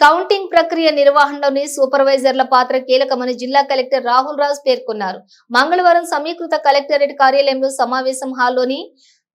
Counting ప్రక్రియ నిర్వహణలోని సూపర్వైజర్ల పాత్ర కీలకమని జిల్లా కలెక్టర్ రాహుల్ రాజ్ పేర్కొన్నారు. మంగళవారం సమీకృత కలెక్టరేట్ కార్యాలయంలో సమావేశం హాల్లోని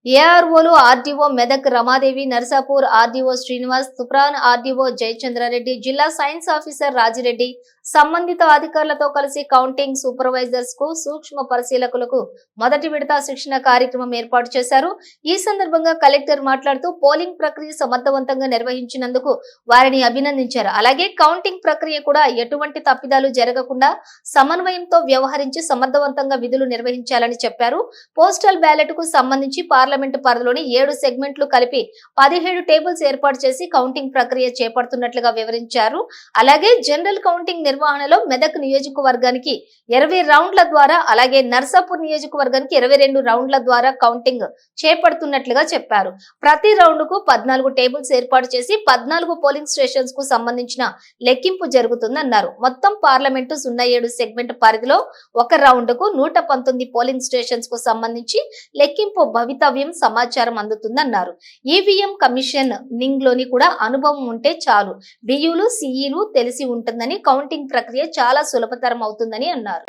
ఏఆర్ఓలు RDO Medak Ramadevi Narsapur RDO Srinivas Toopran RDO Jayachandra Reddy జిల్లా సైన్స్ ఆఫీసర్ రాజిరెడ్డి సంబంధిత అధికారులతో కలిసి కౌంటింగ్ సూపర్వైజర్స్కు సూక్ష్మ పరిశీలకులకు మొదటి విడత శిక్షణ కార్యక్రమం ఏర్పాటు చేశారు. ఈ సందర్భంగా కలెక్టర్ మాట్లాడుతూ పోలింగ్ ప్రక్రియ సమర్థవంతంగా నిర్వహించినందుకు వారిని అభినందించారు. అలాగే కౌంటింగ్ ప్రక్రియ కూడా ఎటువంటి తప్పిదాలు జరగకుండా సమన్వయంతో వ్యవహరించి సమర్థవంతంగా విధులు నిర్వహించాలని చెప్పారు. పోస్టల్ బ్యాలెట్కు సంబంధించి పార్లమెంటు పరిధిలోని ఏడు సెగ్మెంట్లు కలిపి పదిహేడు టేబుల్స్ ఏర్పాటు చేసి కౌంటింగ్ ప్రక్రియ చేపడుతున్నట్లుగా వివరించారు. అలాగే జనరల్ కౌంటింగ్ నిర్వహణలో మెదక్ నియోజకవర్గానికి ఇరవై రౌండ్ల ద్వారా అలాగే నర్సాపూర్ నియోజకవర్గానికి ఇరవై రెండు రౌండ్ల ద్వారా కౌంటింగ్ చేపడుతున్నట్లుగా చెప్పారు. ప్రతి రౌండ్కు పద్నాలుగు టేబుల్స్ ఏర్పాటు చేసి పద్నాలుగు పోలింగ్ స్టేషన్స్కు సంబంధించిన లెక్కింపు జరుగుతుందన్నారు. మొత్తం పార్లమెంటు సున్నా ఏడు సెగ్మెంట్ పరిధిలో ఒక రౌండ్కు నూట పంతొమ్మిది పోలింగ్ స్టేషన్స్కు సంబంధించి లెక్కింపు భవితవ్యం సమాచారం అందుతుందన్నారు. ఈవీఎం కమిషన్ నింగ్లోని కూడా అనుభవం ఉంటే చాలు. బియ్యులు సిఈలు తెలిసి ఉంటుందని కౌంటింగ్ ప్రక్రియ చాలా సులభతరం అవుతుందని అన్నారు.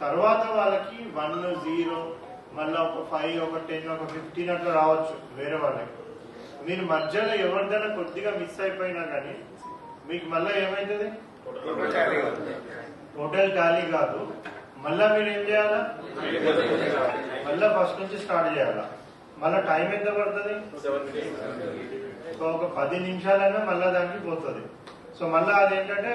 తర్వాత వాళ్ళకి వన్ జీరో మళ్ళీ ఒక ఫైవ్ ఒక టెన్ ఒక ఫిఫ్టీన్ అట్లా రావచ్చు వేరే వాళ్ళకి. మీరు మధ్యలో ఎవరిదైనా కొద్దిగా మిస్ అయిపోయినా కానీ మీకు మళ్ళీ ఏమవుతుంది టోటల్ టాలీ కాదు. మళ్ళా మీరు ఏం చేయాలా? మళ్ళా ఫస్ట్ నుంచి స్టార్ట్ చేయాలా? మళ్ళా టైం ఎంత పడుతుంది? ఒక పది నిమిషాలైనా మళ్ళా దానికి పోతుంది. సో మళ్ళా అదేంటంటే